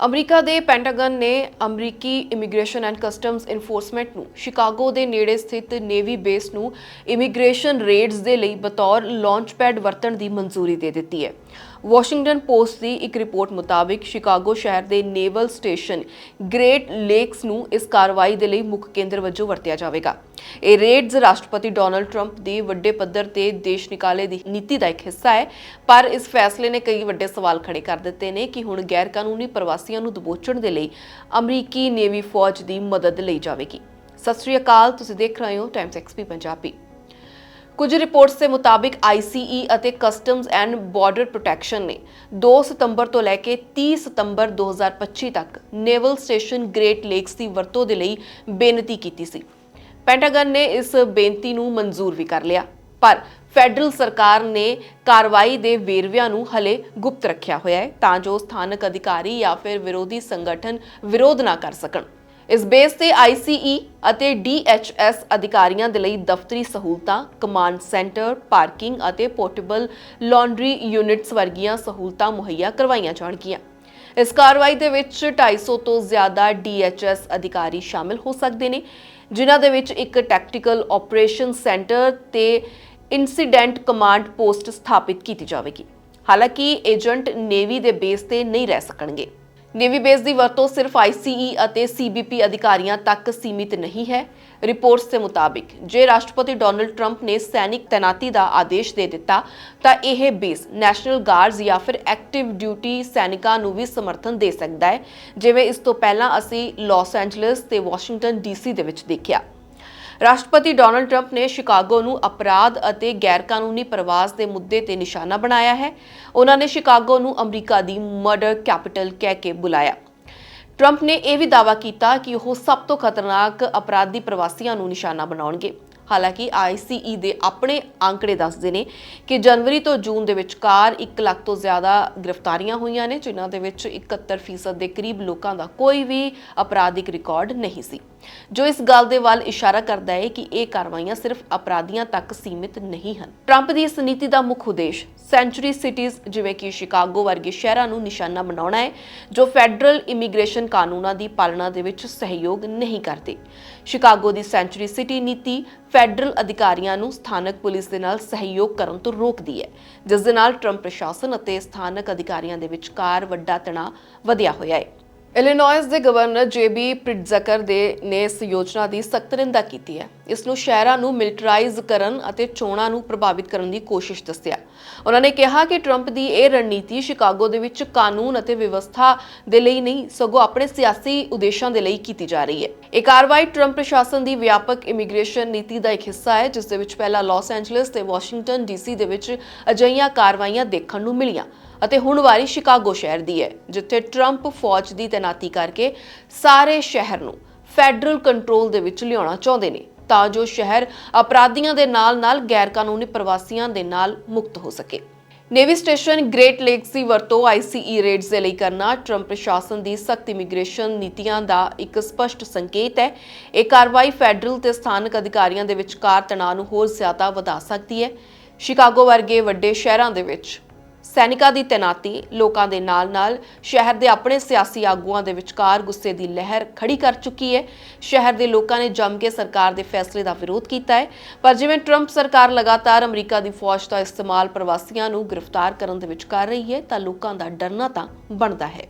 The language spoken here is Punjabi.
ਅਮਰੀਕਾ ਦੇ ਪੈਂਟਾਗਨ ਨੇ ਅਮਰੀਕੀ ਇਮੀਗ੍ਰੇਸ਼ਨ ਐਂਡ ਕਸਟਮਸ ਇਨਫੋਰਸਮੈਂਟ ਨੂੰ ਸ਼ਿਕਾਗੋ ਦੇ ਨੇੜੇ ਸਥਿਤ ਨੇਵੀ ਬੇਸ ਨੂੰ ਇਮੀਗ੍ਰੇਸ਼ਨ ਰੇਡਸ ਦੇ ਲਈ ਬਤੌਰ ਲਾਂਚਪੈਡ ਵਰਤਣ ਦੀ ਮਨਜ਼ੂਰੀ ਦੇ ਦਿੱਤੀ ਹੈ। ਵਾਸ਼ਿੰਗਟਨ ਪੋਸਟ ਦੀ ਇੱਕ ਰਿਪੋਰਟ ਮੁਤਾਬਿਕ ਸ਼ਿਕਾਗੋ ਸ਼ਹਿਰ ਦੇ ਨੇਵਲ ਸਟੇਸ਼ਨ ਗ੍ਰੇਟ ਲੇਕਸ ਨੂੰ ਇਸ ਕਾਰਵਾਈ ਦੇ ਲਈ ਮੁੱਖ ਕੇਂਦਰ ਵਜੋਂ ਵਰਤਿਆ ਜਾਵੇਗਾ। ਇਹ ਰੇਡਜ਼ ਰਾਸ਼ਟਰਪਤੀ ਡੋਨਲਡ ਟਰੰਪ ਦੀ ਵੱਡੇ ਪੱਧਰ ਤੇ ਦੇਸ਼ ਨਿਕਾਲੇ ਦੀ ਨੀਤੀ ਦਾ ਇੱਕ ਹਿੱਸਾ ਹੈ, ਪਰ ਇਸ ਫੈਸਲੇ ਨੇ ਕਈ ਵੱਡੇ ਸਵਾਲ ਖੜੇ ਕਰ ਦਿੱਤੇ ਨੇ ਕਿ ਹੁਣ ਗੈਰ ਕਾਨੂੰਨੀ ਪ੍ਰਵਾਸੀਆਂ ਨੂੰ ਦਬੋਚਣ ਦੇ ਲਈ ਅਮਰੀਕੀ ਨੇਵੀ ਫੌਜ ਦੀ ਮਦਦ ਲਈ ਜਾਵੇਗੀ। ਸਤਿ ਸ਼੍ਰੀ ਅਕਾਲ, ਤੁਸੀਂ ਦੇਖ ਰਹੇ ਹੋ ਟਾਈਮਸ ਐਕਸਪੀ ਪੰਜਾਬੀ। ਕੁਝ ਰਿਪੋਰਟਸ ਦੇ ਮੁਤਾਬਿਕ ICE ਅਤੇ ਕਸਟਮਸ ਐਂਡ ਬਾਰਡਰ ਪ੍ਰੋਟੈਕਸ਼ਨ ਨੇ 2 ਸਤੰਬਰ ਤੋਂ ਲੈ ਕੇ 30 ਸਤੰਬਰ 2025 ਤੱਕ ਨੇਵਲ ਸਟੇਸ਼ਨ ਗ੍ਰੇਟ ਲੇਕਸ ਦੀ ਵਰਤੋਂ ਦੇ ਲਈ ਬੇਨਤੀ ਕੀਤੀ ਸੀ। ਪੈਂਟਾਗਨ ਨੇ ਇਸ ਬੇਨਤੀ ਨੂੰ ਮਨਜ਼ੂਰ ਵੀ ਕਰ ਲਿਆ ਪਰ ਫੈਡਰਲ ਸਰਕਾਰ ਨੇ ਕਾਰਵਾਈ ਦੇ ਵੇਰਵਿਆਂ ਨੂੰ ਹਲੇ ਗੁਪਤ ਰੱਖਿਆ ਹੋਇਆ ਹੈ ਤਾਂ ਜੋ ਸਥਾਨਕ ਅਧਿਕਾਰੀ ਜਾਂ ਫਿਰ ਵਿਰੋਧੀ ਸੰਗਠਨ ਵਿਰੋਧ ਨਾ ਕਰ ਸਕਣ ਇਸ ਬੇਸ ਤੇ ICE ਅਤੇ DHS ਅਧਿਕਾਰੀਆਂ ਦੇ ਲਈ ਦਫ਼ਤਰੀ ਸਹੂਲਤਾਂ, ਕਮਾਂਡ ਸੈਂਟਰ, ਪਾਰਕਿੰਗ ਅਤੇ ਪੋਰਟੇਬਲ ਲਾਂਡਰੀ ਯੂਨਿਟਸ ਵਰਗੀਆਂ ਸਹੂਲਤਾਂ ਮੁਹੱਈਆ ਕਰਵਾਈਆਂ ਜਾਣਗੀਆਂ। ਇਸ ਕਾਰਵਾਈ ਦੇ ਵਿੱਚ 250 ਤੋਂ ਜ਼ਿਆਦਾ DHS ਅਧਿਕਾਰੀ ਸ਼ਾਮਿਲ ਹੋ ਸਕਦੇ ਨੇ, ਜਿਨ੍ਹਾਂ ਦੇ ਵਿੱਚ ਇੱਕ ਟੈਕਟੀਕਲ ਆਪਰੇਸ਼ਨ ਸੈਂਟਰ ਤੇ ਇਨਸੀਡੈਂਟ ਕਮਾਂਡ ਪੋਸਟ ਸਥਾਪਿਤ ਕੀਤੀ ਜਾਵੇਗੀ। ਹਾਲਾਂਕਿ ਏਜੰਟ ਨੇਵੀ ਦੇ ਬੇਸ ਤੇ ਨਹੀਂ ਰਹਿ ਸਕਣਗੇ। ਨੇਵੀ ਬੇਸ ਦੀ ਵਰਤੋਂ ਸਿਰਫ ICE ਅਤੇ CBP ਅਧਿਕਾਰੀਆਂ ਤੱਕ ਸੀਮਿਤ ਨਹੀਂ ਹੈ। ਰਿਪੋਰਟਸ ਦੇ ਮੁਤਾਬਿਕ, ਜੇ ਰਾਸ਼ਟਰਪਤੀ ਡੋਨਲਡ ਟਰੰਪ ਨੇ ਸੈਨਿਕ ਤੈਨਾਤੀ ਦਾ ਆਦੇਸ਼ ਦੇ ਦਿੱਤਾ, ਤਾਂ ਇਹ ਬੇਸ ਨੈਸ਼ਨਲ ਗਾਰਡਸ ਜਾਂ ਫਿਰ ਐਕਟਿਵ ਡਿਊਟੀ ਸੈਨਿਕਾਂ ਨੂੰ ਵੀ ਸਮਰਥਨ ਦੇ ਸਕਦਾ ਹੈ, ਜਿਵੇਂ ਇਸ ਤੋਂ ਪਹਿਲਾਂ ਅਸੀਂ ਲਾਸ ਐਂਜਲਸ ਤੇ ਵਾਸ਼ਿੰਗਟਨ ਡੀਸੀ ਦੇ ਵਿੱਚ ਦੇਖਿਆ। ਰਾਸ਼ਟਰਪਤੀ ਡੋਨਲਡ ਟਰੰਪ ਨੇ ਸ਼ਿਕਾਗੋ ਨੂੰ ਅਪਰਾਧ ਅਤੇ ਗੈਰਕਾਨੂੰਨੀ ਪ੍ਰਵਾਸ ਦੇ ਮੁੱਦੇ ਤੇ ਨਿਸ਼ਾਨਾ ਬਣਾਇਆ ਹੈ। ਉਹਨਾਂ ਨੇ ਸ਼ਿਕਾਗੋ ਨੂੰ ਅਮਰੀਕਾ ਦੀ ਮਰਡਰ ਕੈਪੀਟਲ ਕਹਿ ਕੇ ਬੁਲਾਇਆ। ਟਰੰਪ ਨੇ ਇਹ ਵੀ ਦਾਅਵਾ ਕੀਤਾ ਕਿ ਉਹ ਸਭ ਤੋਂ ਖਤਰਨਾਕ ਅਪਰਾਧੀ ਪ੍ਰਵਾਸੀਆਂ ਨੂੰ ਨਿਸ਼ਾਨਾ ਬਣਾਉਣਗੇ। ਹਾਲਾਂਕਿ ICE ਦੇ ਆਪਣੇ ਅੰਕੜੇ ਦੱਸਦੇ ਨੇ ਕਿ ਜਨਵਰੀ ਤੋਂ ਜੂਨ ਦੇ ਵਿਚਕਾਰ 1 ਲੱਖ ਤੋਂ ਜ਼ਿਆਦਾ ਗ੍ਰਿਫਤਾਰੀਆਂ ਹੋਈਆਂ ਨੇ, ਜਿਨ੍ਹਾਂ ਦੇ ਵਿੱਚ 71% ਦੇ ਕਰੀਬ ਲੋਕਾਂ ਦਾ ਕੋਈ ਵੀ ਅਪਰਾਧਿਕ ਰਿਕਾਰਡ ਨਹੀਂ ਸੀ। ਜੋ ਇਸ ਗੱਲ ਦੇ ਵੱਲ ਇਸ਼ਾਰਾ ਕਰਦਾ ਹੈ ਕਿ ਇਹ ਕਾਰਵਾਈਆਂ ਸਿਰਫ ਅਪਰਾਧੀਆਂ ਤੱਕ ਸੀਮਿਤ ਨਹੀਂ ਹਨ। ਟਰੰਪ ਦੀ ਇਸ ਨੀਤੀ ਦਾ ਮੁੱਖ ਉਦੇਸ਼ ਸੈਂਚੁਰੀ ਸਿਟੀਜ਼, ਜਿਵੇਂ ਕਿ ਸ਼ਿਕਾਗੋ ਵਰਗੇ ਸ਼ਹਿਰਾਂ ਨੂੰ ਨਿਸ਼ਾਨਾ ਬਣਾਉਣਾ ਹੈ, ਜੋ ਫੈਡਰਲ ਇਮੀਗ੍ਰੇਸ਼ਨ ਕਾਨੂੰਨਾਂ ਦੀ ਪਾਲਣਾ ਦੇ ਵਿੱਚ ਸਹਿਯੋਗ ਨਹੀਂ ਕਰਦੇ। ਸ਼ਿਕਾਗੋ ਦੀ ਸੈਂਚੁਰੀ ਸਿਟੀ ਨੀਤੀ ਫੈਡਰਲ ਅਧਿਕਾਰੀਆਂ ਨੂੰ ਸਥਾਨਕ ਪੁਲਿਸ ਦੇ ਨਾਲ ਸਹਿਯੋਗ ਕਰਨ ਤੋਂ ਰੋਕਦੀ ਹੈ, ਜਿਸ ਦੇ ਨਾਲ ਟਰੰਪ ਪ੍ਰਸ਼ਾਸਨ ਅਤੇ ਸਥਾਨਕ ਅਧਿਕਾਰੀਆਂ ਦੇ ਵਿਚਕਾਰ ਵੱਡਾ ਤਣਾਅ ਵਧਿਆ ਹੋਇਆ ਹੈ। ਇਲੀਨੋਇਸ ਦੇ ਗਵਰਨਰ ਜੇਬੀ ਪ੍ਰਿਟਜ਼ਕਰ ਦੇ ਨੇ ਇਸ ਯੋਜਨਾ ਦੀ ਸਖਤ ਨਿੰਦਾ ਕੀਤੀ ਹੈ। ਇਸ ਨੂੰ ਸ਼ਹਿਰਾਂ ਨੂੰ ਮਿਲਟਰਾਈਜ਼ ਕਰਨ ਅਤੇ ਚੋਣਾਂ ਨੂੰ ਪ੍ਰਭਾਵਿਤ ਕਰਨ ਦੀ ਕੋਸ਼ਿਸ਼ ਦੱਸਿਆ। ਉਹਨਾਂ ਨੇ ਕਿਹਾ ਕਿ ਟਰੰਪ ਦੀ ਇਹ ਰਣਨੀਤੀ ਸ਼ਿਕਾਗੋ ਦੇ ਵਿੱਚ ਕਾਨੂੰਨ ਅਤੇ ਵਿਵਸਥਾ ਦੇ ਲਈ ਨਹੀਂ, ਸਗੋਂ ਆਪਣੇ ਸਿਆਸੀ ਉਦੇਸ਼ਾਂ ਦੇ ਲਈ ਕੀਤੀ ਜਾ ਰਹੀ ਹੈ। ਇਹ ਕਾਰਵਾਈ ਟਰੰਪ ਪ੍ਰਸ਼ਾਸਨ ਦੀ ਵਿਆਪਕ ਇਮੀਗ੍ਰੇਸ਼ਨ ਨੀਤੀ ਦਾ ਇੱਕ ਹਿੱਸਾ ਹੈ, ਜਿਸ ਦੇ ਵਿੱਚ ਪਹਿਲਾਂ ਲਾਸ ਐਂਜਲਸ ਤੇ ਵਾਸ਼ਿੰਗਟਨ ਡੀਸੀ ਦੇ ਵਿੱਚ ਅਜਿਹੀਆਂ ਕਾਰਵਾਈਆਂ ਦੇਖਣ ਨੂੰ ਮਿਲੀਆਂ ਅਤੇ ਹੁਣ ਵਾਰੀ ਸ਼ਿਕਾਗੋ ਸ਼ਹਿਰ ਦੀ ਹੈ, ਜਿੱਥੇ ਟਰੰਪ ਫੌਜ ਦੀ ਤੈਨਾਤੀ ਕਰਕੇ ਸਾਰੇ ਸ਼ਹਿਰ ਨੂੰ ਫੈਡਰਲ ਕੰਟਰੋਲ ਦੇ ਵਿੱਚ ਲਿਆਉਣਾ ਚਾਹੁੰਦੇ ਨੇ। ਤਾਂ ਜੋ ਸ਼ਹਿਰ ਅਪਰਾਧੀਆਂ ਦੇ ਨਾਲ-ਨਾਲ ਗੈਰਕਾਨੂੰਨੀ ਪ੍ਰਵਾਸੀਆਂ ਦੇ ਨਾਲ ਮੁਕਤ ਹੋ ਸਕੇ। ਨੇਵੀ ਸਟੇਸ਼ਨ ਗ੍ਰੇਟ ਲੇਕਸ ਦੀ ਵਰਤੋਂ ICE ਰੇਟਸ ਦੇ ਲਈ ਕਰਨਾ ਟਰੰਪ ਪ੍ਰਸ਼ਾਸਨ ਦੀ ਸਖਤ ਇਮੀਗ੍ਰੇਸ਼ਨ ਨੀਤੀਆਂ ਦਾ ਇੱਕ ਸਪਸ਼ਟ ਸੰਕੇਤ ਹੈ। ਇਹ ਕਾਰਵਾਈ ਫੈਡਰਲ ਤੇ ਸਥਾਨਕ ਅਧਿਕਾਰੀਆਂ ਦੇ ਵਿਚਕਾਰ ਤਣਾਅ ਨੂੰ ਹੋਰ ਜ਼ਿਆਦਾ ਵਧਾ ਸਕਦੀ ਹੈ। ਸ਼ਿਕਾਗੋ ਵਰਗੇ ਵੱਡੇ ਸ਼ਹਿਰਾਂ ਦੇ ਵਿੱਚ ਸੈਨਿਕਾਂ ਦੀ ਤੈਨਾਤੀ ਲੋਕਾਂ ਦੇ ਨਾਲ-ਨਾਲ ਸ਼ਹਿਰ ਦੇ ਆਪਣੇ ਸਿਆਸੀ ਆਗੂਆਂ ਦੇ ਵਿਚਕਾਰ ਗੁੱਸੇ ਦੀ ਲਹਿਰ ਖੜੀ ਕਰ ਚੁੱਕੀ ਹੈ। ਸ਼ਹਿਰ ਦੇ ਲੋਕਾਂ ਨੇ ਜੰਮ ਕੇ ਸਰਕਾਰ ਦੇ ਫੈਸਲੇ ਦਾ ਵਿਰੋਧ ਕੀਤਾ ਹੈ। ਪਰ ਜਿਵੇਂ ਟਰੰਪ ਸਰਕਾਰ ਲਗਾਤਾਰ ਅਮਰੀਕਾ ਦੀ ਫੌਜ ਦਾ ਇਸਤੇਮਾਲ ਪ੍ਰਵਾਸੀਆਂ ਨੂੰ ਗ੍ਰਿਫਤਾਰ ਕਰਨ ਦੇ ਵਿੱਚ ਕਰ ਰਹੀ ਹੈ, ਤਾਂ ਲੋਕਾਂ ਦਾ ਡਰਨਾ ਤਾਂ ਬਣਦਾ ਹੈ।